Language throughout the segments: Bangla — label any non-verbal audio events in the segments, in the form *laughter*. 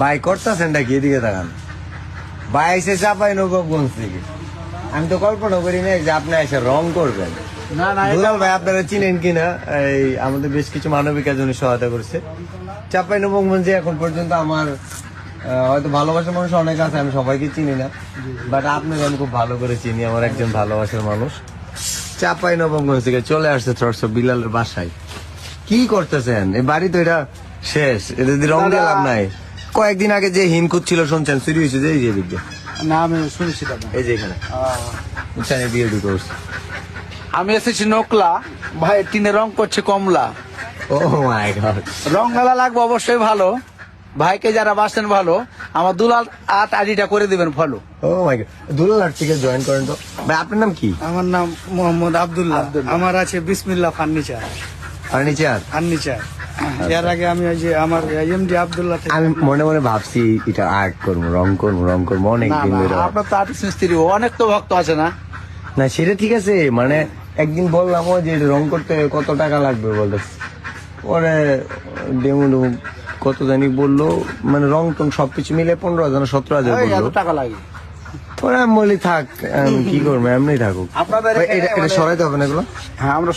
ভাই করতেছেন নাকি? এদিকে তাকান। ভাই এসে চাপাই নবগঞ্জ থেকে। আমি তো কল্পনা করি না যে আপনি এসে রং করবেন। দুলাল ভাই আপনারা চিনেন কিনা? এই আমাদের বেশ কিছু মানবিক সহায়তা করছে। চাপাই এখন পর্যন্ত আমার হয়তো ভালোবাসার মানুষ অনেক আছে আমি সবাইকে চিনি না। বাট আপনাকে আমি খুব ভালো করে চিনি আমার একজন ভালোবাসার মানুষ। চাপাই থেকে চলে আসছে থ্রটস বিলালের বাসায়। কি করতেছেন? এই বাড়ি তো এটা শেষ এটা দিয়ে রং দিয়ে লাভ নাই। কয়েকদিন আগে যে হিনকুত ছিল শুনছেন? চুরি হয়েছে যে এই যে দিয়ে। না আমি শুনেছি দাদা এই যে এখানে। বুঝছেন এই দিয়ে ঢুকে আমি এসেছি নকলা। ভাই টিনে রং করছে কমলা। ও মাই গড। রং মেলা লাগবে অবশ্যই ভালো। ভাইকে যারা বাসেন ভালো আমার দুলাল আট আইডিটা করে দিবেন follow oh my God. Dulal art থেকে জয়েন করেন তো। ভাই আপনার নাম কি? আমার নাম মোহাম্মদ আব্দুল্লাহ। আমার আছে বিসমিল্লাহ ফার্নিচার। ফার্নিচার? ফার্নিচার। এর আগে আমি ওই যে আমার এমডি আব্দুল্লাহ আমি মনে মনে ভাবছি এটা আর্ট করব রং করব রং করব অনেক দিন ধরে। আপনার তো আর্টিস্ট মিস্ত্রি অনেক তো ভক্ত আছে না? না সেটা ঠিক আছে মানে একদিন বললাম ও যে রং করতে কত টাকা লাগবে বলতে। পরে ডেমো ডেমো কত জানি বলল মানে রং টং সবকিছু মিলে পনেরো হাজার সতেরো হাজার টাকা লাগে। পরে আমি বলি থাক কি করব এমনি থাকুক। আপনাদের এটা সরাইতে হবে না এগুলো? হ্যাঁ আমরা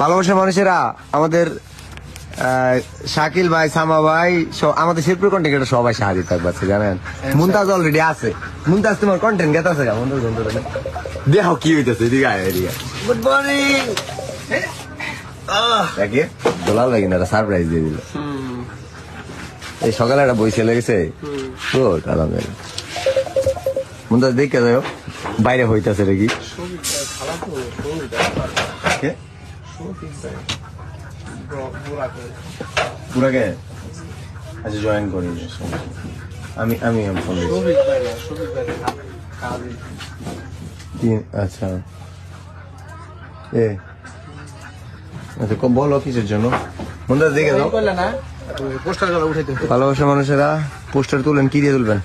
ভালোবাসার মানুষেরা আমাদের শাকিল ভাই সামা ভাই আমাদের শিল্পী কন্টেন্ট এটা সবাই সাহায্য থাকবে জানেন? মুমতাজ অলরেডি আছে। মুমতাজ তোমার কন্টেন্ট গেতে আছে মুমতাজ দেখো কি হইতেছে এদিকে আয় এদিকে গুড মর্নিং দেখে দোলাল লাগে না সারপ্রাইজ দিয়ে দিল। এই সকালে একটা বই ছেলে গেছে। গুড আলহামদুলিল্লাহ। মুমতাজ দেখে যাও বাইরে হইতাছে নাকি? কে? পুরাকে আচ্ছা জয়েন করি আমি আমি তিন আচ্ছা। এ আচ্ছা বলো কিসের জন্য? মন্দা দেখে দাও। ভালোবাসা মানুষেরা পোস্টার তুলেন কি দিয়ে তুলবেন?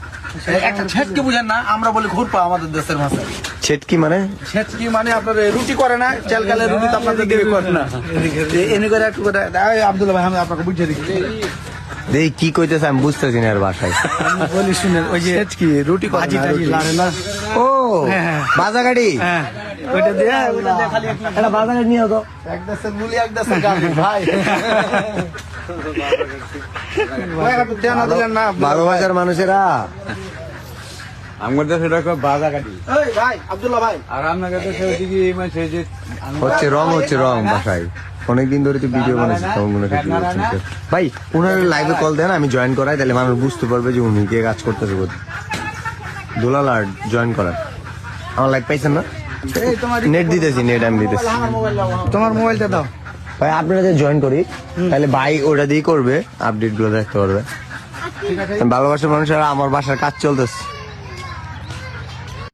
একটা ছেটকে বুঝেন না আমরা বলি ঘুরপা আমাদের দেশের ভাষায় ছেটকি মানে? ছেটকি মানে আপনার রুটি করে না চালকালের রুটি তো আপনাদের দিকে করে না। এনে করে একটু করে আব্দুল্লাহ ভাই আমি আপনাকে বুঝিয়ে দিচ্ছি। দেই কি কইতেছে আমি বুঝতেছি না আর আমি বলি শুনেন ওই যে কি রুটি করে ভাজি না, টাজি রুটি। না। ও হ্যাঁ, হ্যাঁ। বাজা গাড়ি হ্যাঁ ওইটা দিয়ে এটা বাজা গাড়ি নিয়ে তো এক দেশের মুলি এক দেশের গাড়ি ভাই। *laughs* না ভালোবাসার মানুষেরা। আমার এটা কাটি ভাই আব্দুল্লাহ ভাই। আর আপনার কাছে সে দিকে যে হচ্ছে রং হচ্ছে রং বাসায়। অনেকদিন ধরে তো ভিডিও বানাচ্ছি। ভাই উনার লাইভে কল দেন আমি জয়েন করাই তাহলে মানুষ বুঝতে পারবে যে উনি কে কাজ করতেছে কোথায় দুলাল আর জয়েন করার। আমার লাইভ পাইছেন না? নেট দিতেছি নেট আমি দিতেছি। তোমার মোবাইলটা দাও। ভাই আপনারা যদি জয়েন করি তাহলে ভাই ওটা দিয়ে করবে আপডেটগুলো দেখতে পারবে। ভালোবাসার মানুষেরা আমার বাসার কাজ চলতেছে।